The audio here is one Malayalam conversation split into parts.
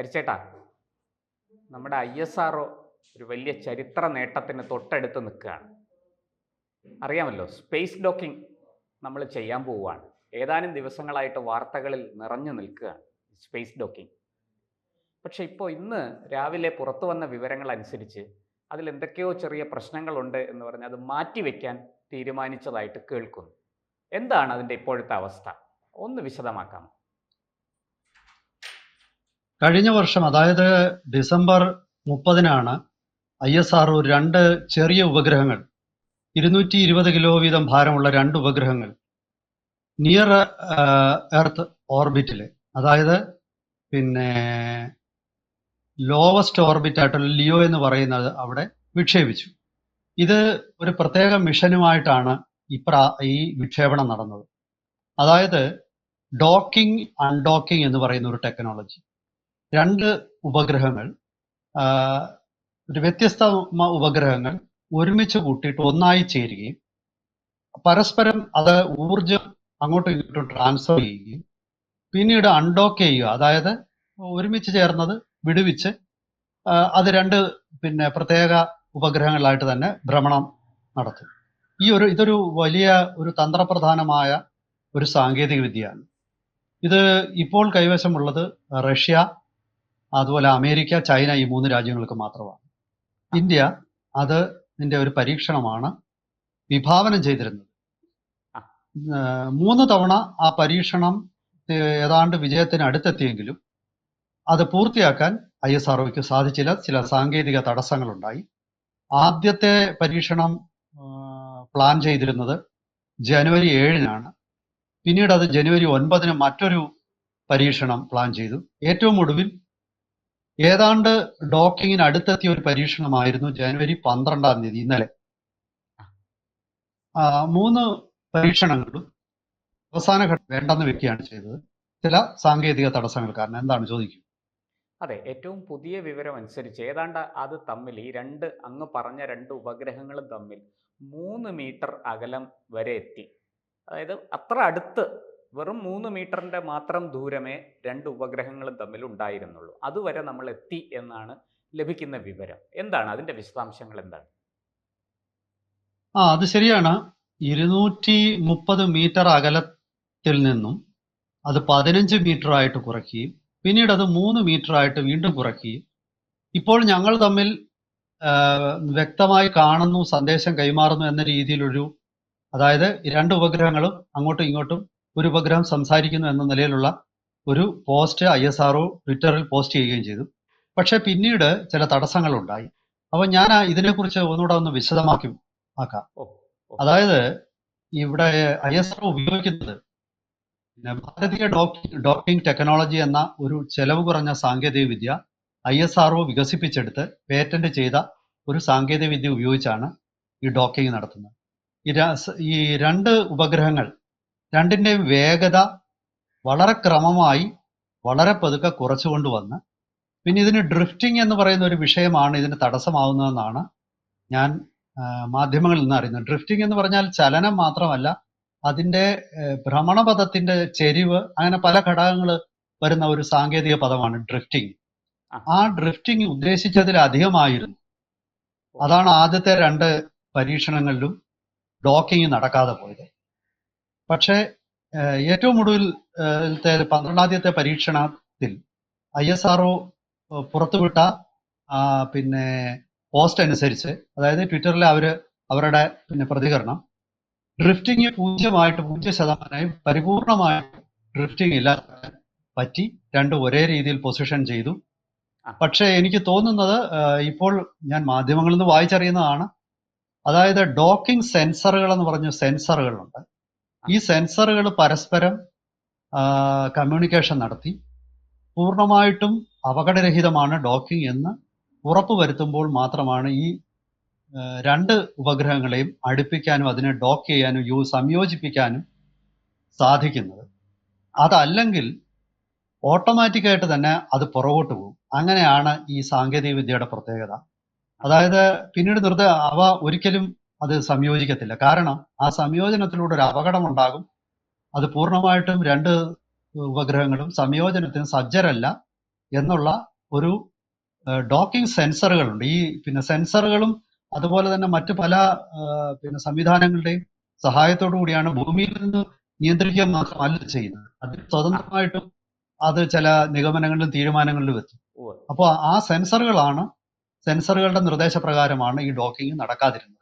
ഹരിച്ചേട്ടാ നമ്മുടെ ഐ എസ് ആർ ഒരു വലിയ ചരിത്ര നേട്ടത്തിന് തൊട്ടടുത്ത് നിൽക്കുകയാണ്. അറിയാമല്ലോ സ്പേസ് ഡോക്കിംഗ് നമ്മൾ ചെയ്യാൻ പോവുകയാണ്. ഏതാനും ദിവസങ്ങളായിട്ട് വാർത്തകളിൽ നിറഞ്ഞു നിൽക്കുകയാണ് സ്പേസ് ഡോക്കിംഗ് പക്ഷേ ഇപ്പോൾ ഇന്ന് രാവിലെ പുറത്തു വന്ന വിവരങ്ങൾ അനുസരിച്ച് അതിൽ എന്തൊക്കെയോ ചെറിയ പ്രശ്നങ്ങളുണ്ട് എന്ന് പറഞ്ഞ് അത് മാറ്റിവെക്കാൻ തീരുമാനിച്ചതായിട്ട് കേൾക്കുന്നു. എന്താണ് അതിന്റെ ഇപ്പോഴത്തെ അവസ്ഥ? ഒന്ന് വിശദമാക്കാം കഴിഞ്ഞ വർഷം അതായത് ഡിസംബർ മുപ്പതിനാണ് ഐ എസ് ആർ രണ്ട് ചെറിയ ഉപഗ്രഹങ്ങൾ ഇരുന്നൂറ്റി ഇരുപത് കിലോ വീതം ഭാരമുള്ള രണ്ട് ഉപഗ്രഹങ്ങൾ നിയർ എർത്ത് ഓർബിറ്റിൽ അതായത് പിന്നെ ലോവസ്റ്റ് ഓർബിറ്റ് ആയിട്ടുള്ള ലിയോ എന്ന് പറയുന്നത് അവിടെ വിക്ഷേപിച്ചു. ഇത് ഒരു പ്രത്യേക മിഷനുമായിട്ടാണ് ഇപ്രാ ഈ വിക്ഷേപണം നടന്നത്. അതായത് ഡോക്കിംഗ് അൺഡോക്കിംഗ് എന്ന് പറയുന്ന ഒരു ടെക്നോളജി രണ്ട് ഉപഗ്രഹങ്ങൾ ഒരു വ്യത്യസ്ത ഉപഗ്രഹങ്ങൾ ഒരുമിച്ച് കൂട്ടിയിട്ട് ഒന്നായി ചേരുകയും പരസ്പരം അത് ഊർജം അങ്ങോട്ടും ഇങ്ങോട്ടും ട്രാൻസ്ഫർ ചെയ്യുകയും പിന്നീട് അൺഡോക്ക് ചെയ്യുക. അതായത് ഒരുമിച്ച് ചേർന്നത് വിടുവിച്ച് അത് രണ്ട് പിന്നെ പ്രത്യേക ഉപഗ്രഹങ്ങളായിട്ട് തന്നെ ഭ്രമണം നടത്തും. ഈ ഒരു ഇതൊരു വലിയ ഒരു തന്ത്രപ്രധാനമായ ഒരു സാങ്കേതിക വിദ്യയാണ് ഇത് ഇപ്പോൾ കൈവശമുള്ളത് റഷ്യ അതുപോലെ അമേരിക്ക ചൈന ഈ മൂന്ന് രാജ്യങ്ങൾക്ക് മാത്രമാണ്. ഇന്ത്യ അത് ഇതിന്റെ ഒരു പരീക്ഷണമാണ് വിഭാവനം ചെയ്തിരുന്നത്. മൂന്ന് തവണ ആ പരീക്ഷണം ഏതാണ്ട് വിജയത്തിന് അടുത്തെത്തിയെങ്കിലും അത് പൂർത്തിയാക്കാൻ ഐ എസ് ആർഒക്ക് സാധിച്ചില്ല. ചില സാങ്കേതിക തടസ്സങ്ങളുണ്ടായി. ആദ്യത്തെ പരീക്ഷണം പ്ലാൻ ചെയ്തിരുന്നത് ജനുവരി ഏഴിനാണ്. പിന്നീട് അത് ജനുവരി ഒൻപതിന് മറ്റൊരു പരീക്ഷണം പ്ലാൻ ചെയ്തു. ഏറ്റവും ഒടുവിൽ ഏതാണ്ട് ഡോക്കിങ്ങിന് അടുത്തെത്തിയ ഒരു പരീക്ഷണമായിരുന്നു ജനുവരി പന്ത്രണ്ടാം തീയതി ഇന്നലെ. മൂന്ന് പരീക്ഷണങ്ങളും അവസാന ഘട്ടം വേണ്ടെന്ന് വെക്കുകയാണ് ചെയ്തത്. ചില സാങ്കേതിക തടസ്സങ്ങൾ കാരണം എന്താണ് ചോദിക്കും അതെ ഏറ്റവും പുതിയ വിവരം അനുസരിച്ച് ഏതാണ്ട് അത് തമ്മിൽ ഈ രണ്ട് അങ്ങ് പറഞ്ഞ രണ്ട് ഉപഗ്രഹങ്ങളും തമ്മിൽ മൂന്ന് മീറ്റർ അകലം വരെ എത്തി. അതായത് അത്ര അടുത്ത് വെറും മൂന്ന് മീറ്ററിന്റെ മാത്രം ദൂരമേ രണ്ട് ഉപഗ്രഹങ്ങളും തമ്മിൽ ഉണ്ടായിരുന്നുള്ളൂ. അതുവരെ നമ്മൾ എത്തി എന്നാണ് ലഭിക്കുന്ന വിവരം. എന്താണ്? അതിന്റെ വിശദാംശങ്ങൾ എന്താണ്? ആ അത് ശരിയാണ്. ഇരുന്നൂറ്റി മുപ്പത് മീറ്റർ അകലത്തിൽ നിന്നും അത് പതിനഞ്ച് മീറ്റർ ആയിട്ട് കുറയ്ക്കുകയും പിന്നീട് അത് മൂന്ന് മീറ്റർ ആയിട്ട് വീണ്ടും കുറയ്ക്കുകയും ഇപ്പോൾ ഞങ്ങൾ തമ്മിൽ വ്യക്തമായി കാണുന്നു സന്ദേശം കൈമാറുന്നു എന്ന രീതിയിലൊരു അതായത് രണ്ട് ഉപഗ്രഹങ്ങളും അങ്ങോട്ടും ഇങ്ങോട്ടും ഒരു ഉപഗ്രഹം സംസാരിക്കുന്നു എന്ന നിലയിലുള്ള ഒരു post I S R O ട്വിറ്ററിൽ പോസ്റ്റ് ചെയ്യുകയും ചെയ്തു. പക്ഷെ പിന്നീട് ചില തടസ്സങ്ങൾ ഉണ്ടായി അപ്പൊ ഞാൻ ഇതിനെക്കുറിച്ച് ഒന്നുകൂടെ ഒന്ന് വിശദമാക്കി ആക്കാം. അതായത് ഇവിടെ ഐ എസ് ആർ ഉപയോഗിക്കുന്നത് ഭാരതീയ ഡോക്കിംഗ് ടെക്നോളജി എന്ന ഒരു ചെലവ് കുറഞ്ഞ സാങ്കേതിക വിദ്യ ഐ എസ് ആർ വികസിപ്പിച്ചെടുത്ത് പേറ്റന്റ് ചെയ്ത ഒരു സാങ്കേതിക വിദ്യ ഉപയോഗിച്ചാണ് ഈ ഡോക്കിംഗ് നടത്തുന്നത്. ഈ രണ്ട് ഉപഗ്രഹങ്ങൾ രണ്ടിന്റെയും വേഗത വളരെ ക്രമമായി വളരെ പതുക്കെ കുറച്ചുകൊണ്ട് വന്ന് പിന്നെ ഇതിന് ഡ്രിഫ്റ്റിംഗ് എന്ന് പറയുന്ന ഒരു വിഷയമാണ് ഇതിന് തടസ്സമാവുന്നതെന്നാണ് ഞാൻ മാധ്യമങ്ങളിൽ നിന്ന് അറിയുന്നത്. ഡ്രിഫ്റ്റിംഗ് എന്ന് പറഞ്ഞാൽ ചലനം മാത്രമല്ല അതിന്റെ ഭ്രമണപഥത്തിന്റെ ചെരിവ് അങ്ങനെ പല ഘടകങ്ങൾ വരുന്ന ഒരു സാങ്കേതിക പദമാണ് ഡ്രിഫ്റ്റിംഗ് ആ. ആ ഡ്രിഫ്റ്റിംഗ് ഉദ്ദേശിച്ചതിലധികമായിരുന്നു അതാണ് ആദ്യത്തെ രണ്ട് പരീക്ഷണങ്ങളിലും ഡോക്കിംഗ് നടക്കാതെ പോയത്. പക്ഷേ ഏറ്റവും ഒടുവിൽ പന്ത്രണ്ടാദ്യത്തെ പരീക്ഷണത്തിൽ ഐ എസ് ആർ പുറത്തുവിട്ട പിന്നെ പോസ്റ്റ് അനുസരിച്ച് അതായത് ട്വിറ്ററിൽ അവർ അവരുടെ പിന്നെ പ്രതികരണം ഡ്രിഫ്റ്റിംഗ് പൂജ്യമായിട്ട് പൂജ്യ ശതമാനമായി പരിപൂർണമായിട്ട് ഡ്രിഫ്റ്റിംഗ് ഇല്ലാതെ പറ്റി. രണ്ടും ഒരേ രീതിയിൽ പൊസിഷൻ ചെയ്തു. പക്ഷേ എനിക്ക് തോന്നുന്നത് ഇപ്പോൾ ഞാൻ മാധ്യമങ്ങളിൽ നിന്ന് വായിച്ചറിയുന്നതാണ് അതായത് ഡോക്കിംഗ് സെൻസറുകൾ എന്ന് പറഞ്ഞ സെൻസറുകളുണ്ട്. ഈ സെൻസറുകൾ പരസ്പരം കമ്മ്യൂണിക്കേഷൻ നടത്തി. പൂർണമായിട്ടും അപകടരഹിതമാണ് ഡോക്കിംഗ് എന്ന് ഉറപ്പുവരുത്തുമ്പോൾ മാത്രമാണ് ഈ രണ്ട് ഉപഗ്രഹങ്ങളെയും അടുപ്പിക്കാനും അതിനെ ഡോക്ക് ചെയ്യാനും യു സംയോജിപ്പിക്കാനും സാധിക്കുന്നത്. അതല്ലെങ്കിൽ ഓട്ടോമാറ്റിക്കായിട്ട് തന്നെ അത് പുറകോട്ട് പോകും. അങ്ങനെയാണ് ഈ സാങ്കേതിക വിദ്യയുടെ പ്രത്യേകത. അതായത് പിന്നീട് നിർത്ത അവ ഒരിക്കലും അത് സംയോജിക്കത്തില്ല. കാരണം ആ സംയോജനത്തിലൂടെ ഒരു അപകടം ഉണ്ടാകും അത് പൂർണമായിട്ടും രണ്ട് ഉപഗ്രഹങ്ങളും സംയോജനത്തിന് സജ്ജരല്ല എന്നുള്ള ഒരു ഡോക്കിംഗ് സെൻസറുകളുണ്ട്. ഈ പിന്നെ സെൻസറുകളും അതുപോലെ തന്നെ മറ്റു പല പിന്നെ സംവിധാനങ്ങളുടെയും സഹായത്തോടു കൂടിയാണ് ഭൂമിയിൽ നിന്ന് നിയന്ത്രിക്കുക മാത്രമല്ല ചെയ്യുന്നത്. അതിൽ സ്വതന്ത്രമായിട്ടും അത് ചില നിഗമനങ്ങളിലും തീരുമാനങ്ങളിലും എത്തും. അപ്പോൾ ആ സെൻസറുകളാണ് സെൻസറുകളുടെ നിർദ്ദേശപ്രകാരമാണ് ഈ ഡോക്കിംഗ് നടക്കാതിരുന്നത്.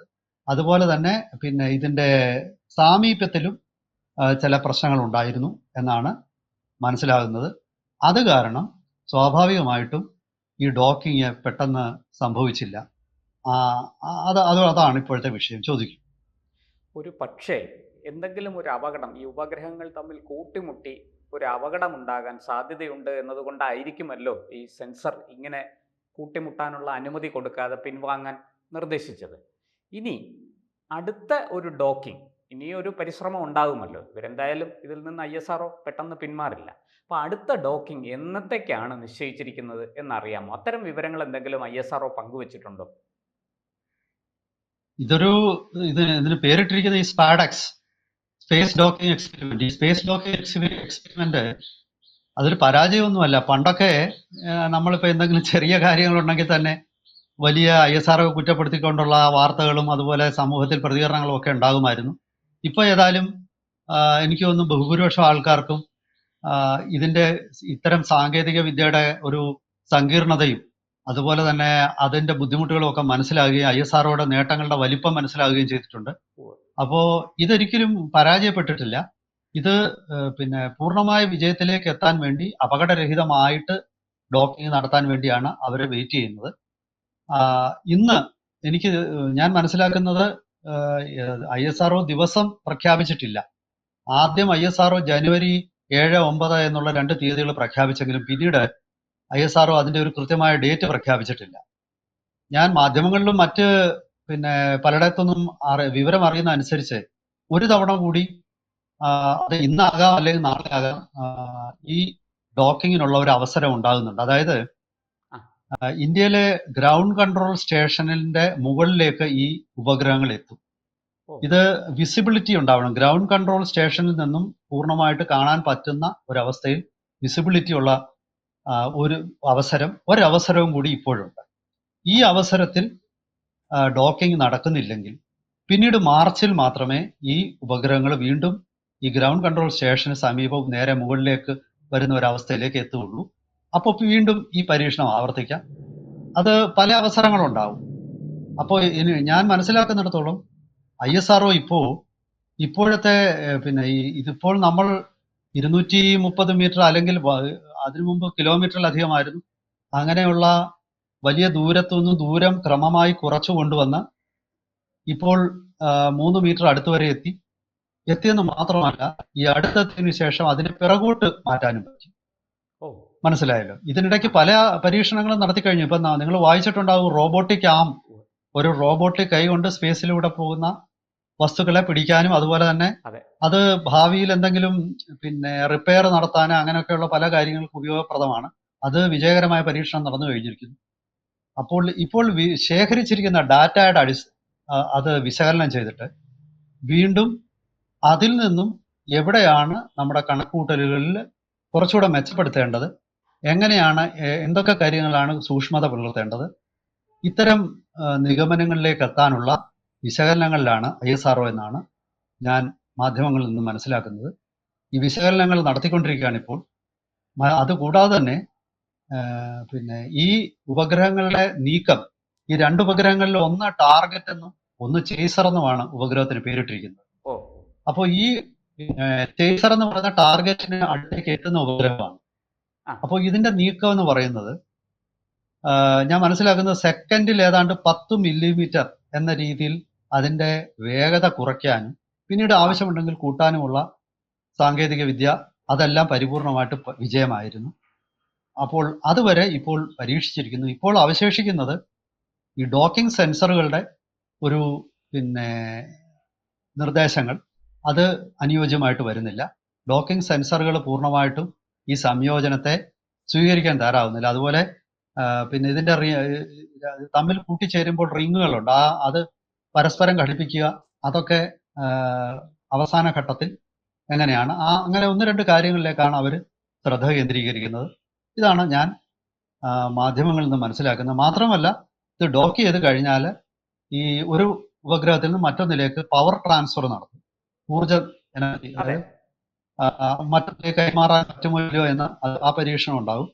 അതുപോലെ തന്നെ പിന്നെ ഇതിന്റെ സാമീപ്യത്തിലും ചില പ്രശ്നങ്ങൾ ഉണ്ടായിരുന്നു എന്നാണ് മനസ്സിലാകുന്നത്. അത് കാരണം സ്വാഭാവികമായിട്ടും ഈ ഡോക്കിങ് പെട്ടെന്ന് സംഭവിച്ചില്ല. അത് അത് അതാണ് ഇപ്പോഴത്തെ വിഷയം. ചോദിക്കും. ഒരു പക്ഷേ എന്തെങ്കിലും ഒരു അപകടം ഈ ഉപഗ്രഹങ്ങൾ തമ്മിൽ കൂട്ടിമുട്ടി ഒരു അപകടം ഉണ്ടാകാൻ സാധ്യതയുണ്ട് എന്നതുകൊണ്ടായിരിക്കുമല്ലോ ഈ സെൻസർ ഇങ്ങനെ കൂട്ടിമുട്ടാനുള്ള അനുമതി കൊടുക്കാതെ പിൻവാങ്ങാൻ നിർദ്ദേശിച്ചത്. ഇനി അടുത്ത ഒരു ഡോക്കിംഗ് ഇനി ഒരു പരിശ്രമം ഉണ്ടാകുമല്ലോ. ഇവരെന്തായാലും ഇതിൽ നിന്ന് ഐ എസ് ആർഒ പെട്ടെന്ന് പിന്മാറില്ല. അപ്പോൾ അടുത്ത ഡോക്കിംഗ് എന്നത്തേക്കാണ് നിശ്ചയിച്ചിരിക്കുന്നത് എന്നറിയാമോ? അത്തരം വിവരങ്ങൾ എന്തെങ്കിലും ഐ എസ് ആർഒ പങ്കുവച്ചിട്ടുണ്ടോ? ഇതൊരു ഇത് ഇതിന് പേരിട്ടിരിക്കുന്ന ഈ സ്പാഡക്സ് സ്പേസ് ഡോക്കിംഗ് എക്സ്പെരിമെന്റ് ഈ സ്പേസ് ഡോക്കിംഗ് എക്സ്പെരിമെന്റ് അതൊരു പരാജയമൊന്നുമല്ല. പണ്ടൊക്കെ നമ്മളിപ്പോ എന്തെങ്കിലും ചെറിയ കാര്യങ്ങളുണ്ടെങ്കിൽ തന്നെ വലിയ ഐ എസ് ആർ കുറ്റപ്പെടുത്തിക്കൊണ്ടുള്ള വാർത്തകളും അതുപോലെ സമൂഹത്തിൽ പ്രതികരണങ്ങളും ഒക്കെ ഉണ്ടാകുമായിരുന്നു. ഇപ്പൊ ഏതായാലും എനിക്ക് തോന്നുന്നു ബഹുഭൂരിപക്ഷം ആൾക്കാർക്കും ഇതിന്റെ ഇത്തരം സാങ്കേതിക വിദ്യയുടെ ഒരു സങ്കീർണതയും അതുപോലെ തന്നെ അതിന്റെ ബുദ്ധിമുട്ടുകളും ഒക്കെ മനസ്സിലാകുകയും ഐ എസ് ആർഒയുടെ നേട്ടങ്ങളുടെ വലിപ്പം മനസ്സിലാകുകയും ചെയ്തിട്ടുണ്ട്. അപ്പോൾ അപ്പോ ഇതൊരിക്കലും പരാജയപ്പെട്ടിട്ടില്ല. ഇത് പിന്നെ പൂർണമായ വിജയത്തിലേക്ക് എത്താൻ വേണ്ടി അപകടരഹിതമായിട്ട് ഡോക്കിംഗ് നടത്താൻ വേണ്ടിയാണ് അവർ വെയിറ്റ് ചെയ്യുന്നത്. ഇന്ന് എനിക്ക് ഞാൻ മനസ്സിലാക്കുന്നത് ഐ എസ് ആർഒ ദിവസം പ്രഖ്യാപിച്ചിട്ടില്ല. ആദ്യം ഐ എസ് ആർഒ ജനുവരി ഏഴ് ഒമ്പത് എന്നുള്ള രണ്ട് തീയതികൾ പ്രഖ്യാപിച്ചെങ്കിലും പിന്നീട് ഐ എസ് ആർഒ അതിന്റെ ഒരു കൃത്യമായ ഡേറ്റ് പ്രഖ്യാപിച്ചിട്ടില്ല. ഞാൻ മാധ്യമങ്ങളിലും മറ്റ് പിന്നെ പലയിടത്തുനിന്നും അറി- വിവരം അറിയുന്ന അനുസരിച്ച് ഒരു തവണ കൂടി അത് ഇന്നാകാം അല്ലെങ്കിൽ നാളെ ആകാം ഈ ഡോക്കിങ്ങിനുള്ള ഒരു അവസരം ഉണ്ടാകുന്നുണ്ട്. അതായത് ഇന്ത്യയിലെ ഗ്രൗണ്ട് കൺട്രോൾ സ്റ്റേഷനിന്റെ മുകളിലേക്ക് ഈ ഉപഗ്രഹങ്ങൾ എത്തും. ഇത് വിസിബിലിറ്റി ഉണ്ടാവണം. ഗ്രൗണ്ട് കൺട്രോൾ സ്റ്റേഷനിൽ നിന്നും പൂർണമായിട്ട് കാണാൻ പറ്റുന്ന ഒരവസ്ഥയിൽ വിസിബിലിറ്റി ഉള്ള ഒരു അവസരം ഒരവസരവും കൂടി ഇപ്പോഴുണ്ട്. ഈ അവസരത്തിൽ ഡോക്കിംഗ് നടക്കുന്നില്ലെങ്കിൽ പിന്നീട് മാർച്ചിൽ മാത്രമേ ഈ ഉപഗ്രഹങ്ങൾ വീണ്ടും ഈ ഗ്രൗണ്ട് കൺട്രോൾ സ്റ്റേഷന് സമീപം നേരെ മുകളിലേക്ക് വരുന്ന ഒരവസ്ഥയിലേക്ക് എത്തുകയുള്ളൂ. അപ്പോൾ വീണ്ടും ഈ പരീക്ഷണം ആവർത്തിക്കാം. അത് പല അവസരങ്ങളുണ്ടാവും. അപ്പോൾ ഇനി ഞാൻ മനസ്സിലാക്കുന്നിടത്തോളം ഐ എസ് ആർ ഇപ്പോ ഇപ്പോഴത്തെ പിന്നെ ഈ ഇതിപ്പോൾ നമ്മൾ ഇരുന്നൂറ്റി മുപ്പത് മീറ്റർ അല്ലെങ്കിൽ അതിനു മുമ്പ് കിലോമീറ്ററിലധികമായിരുന്നു. അങ്ങനെയുള്ള വലിയ ദൂരത്തുനിന്ന് ദൂരം ക്രമമായി കുറച്ചു കൊണ്ടുവന്ന് ഇപ്പോൾ മൂന്ന് മീറ്റർ അടുത്ത് വരെ എത്തി. എത്തിയെന്ന് മാത്രമല്ല ഈ അടുത്തതിനു ശേഷം അതിനെ പിറകോട്ട് മാറ്റാനും പറ്റി. ഓ. മനസ്സിലായല്ലോ. ഇതിനിടയ്ക്ക് പല പരീക്ഷണങ്ങളും നടത്തി കഴിഞ്ഞു. ഇപ്പൊ നിങ്ങൾ വായിച്ചിട്ടുണ്ടാവും റോബോട്ടിക് ആം. ഒരു റോബോട്ടിക് കൈ കൊണ്ട് സ്പേസിലൂടെ പോകുന്ന വസ്തുക്കളെ പിടിക്കാനും അതുപോലെ തന്നെ അത്. ഭാവിയിൽ എന്തെങ്കിലും പിന്നെ റിപ്പയർ നടത്താനും അങ്ങനെയൊക്കെയുള്ള പല കാര്യങ്ങൾക്കും ഉപയോഗപ്രദമാണ്. അത് വിജയകരമായ പരീക്ഷണം നടന്നു കഴിഞ്ഞിരിക്കുന്നു. അപ്പോൾ ഇപ്പോൾ ശേഖരിച്ചിരിക്കുന്ന ഡാറ്റയുടെ അടിസ് അത് വിശകലനം ചെയ്തിട്ട് വീണ്ടും അതിൽ നിന്നും എവിടെയാണ് നമ്മുടെ കണക്കുകൂട്ടലുകളിൽ കുറച്ചുകൂടെ മെച്ചപ്പെടുത്തേണ്ടത്? എങ്ങനെയാണ് എന്തൊക്കെ കാര്യങ്ങളാണ് സൂക്ഷ്മത പുലർത്തേണ്ടത്? ഇത്തരം നിഗമനങ്ങളിലേക്ക് എത്താനുള്ള വിശകലനങ്ങളിലാണ് ഐ എസ് ആർ എന്നാണ് ഞാൻ മാധ്യമങ്ങളിൽ നിന്ന് മനസ്സിലാക്കുന്നത്. ഈ വിശകലനങ്ങൾ നടത്തിക്കൊണ്ടിരിക്കുകയാണ് ഇപ്പോൾ അതുകൂടാതെ തന്നെ പിന്നെ ഈ ഉപഗ്രഹങ്ങളുടെ നീക്കം ഈ രണ്ട് ഉപഗ്രഹങ്ങളിൽ ഒന്ന് ടാർഗറ്റ് എന്നും ഒന്ന് ചേസർ എന്നുമാണ് ഉപഗ്രഹത്തിന് പേരിട്ടിരിക്കുന്നത്. അപ്പോൾ ഈ ചേസർ എന്ന് പറയുന്ന ടാർഗറ്റിന് അടുത്തേക്ക് എത്തുന്ന ഉപഗ്രഹമാണ്. അപ്പോൾ ഇതിന്റെ നീക്കം എന്ന് പറയുന്നത് ഞാൻ മനസ്സിലാക്കുന്നത് സെക്കൻഡിൽ ഏതാണ്ട് പത്ത് മില്ലിമീറ്റർ എന്ന രീതിയിൽ അതിന്റെ വേഗത കുറയ്ക്കാനും പിന്നീട് ആവശ്യമുണ്ടെങ്കിൽ കൂട്ടാനുമുള്ള സാങ്കേതിക വിദ്യ അതെല്ലാം പരിപൂർണമായിട്ട് വിജയമായിരുന്നു. അപ്പോൾ അതുവരെ ഇപ്പോൾ പരീക്ഷിച്ചിരിക്കുന്നു. ഇപ്പോൾ അവശേഷിക്കുന്നത് ഈ ഡോക്കിംഗ് സെൻസറുകളുടെ ഒരു പിന്നെ നിർദ്ദേശങ്ങൾ. അത് അനുയോജ്യമായിട്ട് വരുന്നില്ല. ഡോക്കിംഗ് സെൻസറുകൾ പൂർണമായിട്ടും ഈ സംയോജനത്തെ സ്വീകരിക്കാൻ തയ്യാറാവുന്നില്ല. അതുപോലെ പിന്നെ ഇതിന്റെ തമ്മിൽ കൂട്ടിച്ചേരുമ്പോൾ റിങ്ങുകളുണ്ട്. ആ അത് പരസ്പരം ഘടിപ്പിക്കുക അതൊക്കെ അവസാന ഘട്ടത്തിൽ എങ്ങനെയാണ്? ആ അങ്ങനെ ഒന്ന് രണ്ട് കാര്യങ്ങളിലേക്കാണ് അവർ ശ്രദ്ധ കേന്ദ്രീകരിക്കുന്നത്. ഇതാണ് ഞാൻ മാധ്യമങ്ങളിൽ നിന്ന് മനസ്സിലാക്കുന്നത്. മാത്രമല്ല ഇത് ഡോക്ക് ചെയ്ത് കഴിഞ്ഞാൽ ഈ ഒരു ഉപഗ്രഹത്തിൽ നിന്ന് മറ്റൊന്നിലേക്ക് പവർ ട്രാൻസ്ഫർ നടത്തും. ഊർജ എനർജി മറ്റൊന്നിലേക്ക് കൈമാറാൻ പറ്റുമല്ലോ എന്ന് ആ പരീക്ഷണം ഉണ്ടാവും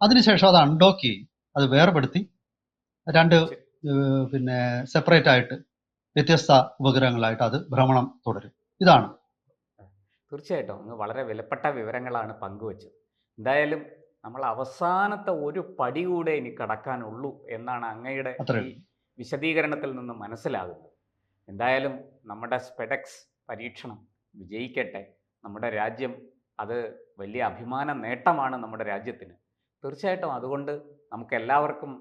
അതിനുശേഷം അത് അൺഡോക്ക് ചെയ്യും. അത് വേർപെടുത്തി രണ്ട് പിന്നെ സെപ്പറേറ്റ് ആയിട്ട് വ്യത്യസ്ത ഉപഗ്രഹങ്ങളായിട്ട് അത് ഭ്രമണം തുടരും. ഇതാണ്. തീർച്ചയായിട്ടും. അങ്ങ് വളരെ വിലപ്പെട്ട വിവരങ്ങളാണ് പങ്കുവച്ചത്. എന്തായാലും നമ്മൾ അവസാനത്തെ ഒരു പടി കൂടെ ഇനി കടക്കാനുള്ളൂ എന്നാണ് അങ്ങയുടെ വിശദീകരണത്തിൽ നിന്ന് മനസ്സിലാകുന്നത്. എന്തായാലും നമ്മുടെ സ്പെഡക്സ് പരീക്ഷണം വിജയിക്കട്ടെ. നമ്മുടെ രാജ്യം അത് വലിയ അഭിമാന നേട്ടമാണ് നമ്മുടെ രാജ്യത്തിന്. തീർച്ചയായിട്ടും അതുകൊണ്ട് നമുക്കെല്ലാവർക്കും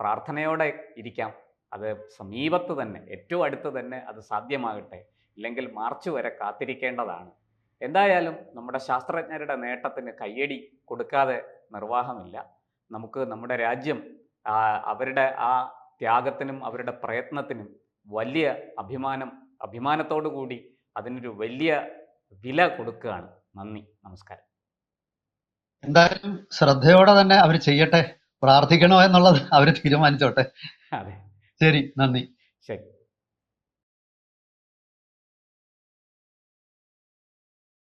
പ്രാർത്ഥനയോടെ ഇരിക്കാം. അത് സമീപത്ത് തന്നെ ഏറ്റവും അടുത്ത് തന്നെ അത് സാധ്യമാകട്ടെ. ഇല്ലെങ്കിൽ മാർച്ച് വരെ കാത്തിരിക്കേണ്ടതാണ്. എന്തായാലും നമ്മുടെ ശാസ്ത്രജ്ഞരുടെ നേട്ടത്തിന് കയ്യടി കൊടുക്കാതെ നിർവാഹമില്ല. നമുക്ക് നമ്മുടെ രാജ്യം അവരുടെ ആ ത്യാഗത്തിനും അവരുടെ പ്രയത്നത്തിനും വലിയ അഭിമാനം അഭിമാനത്തോടു കൂടി അതിനൊരു വലിയ വില കൊടുക്കുകയാണ്. നന്ദി. നമസ്കാരം. എന്തായാലും ശ്രദ്ധയോടെ തന്നെ അവർ ചെയ്യട്ടെ. പ്രാർത്ഥിക്കണോ എന്നുള്ളത് അവർ തീരുമാനിച്ചോട്ടെ. അതെ. ശരി. നന്ദി. ശരി.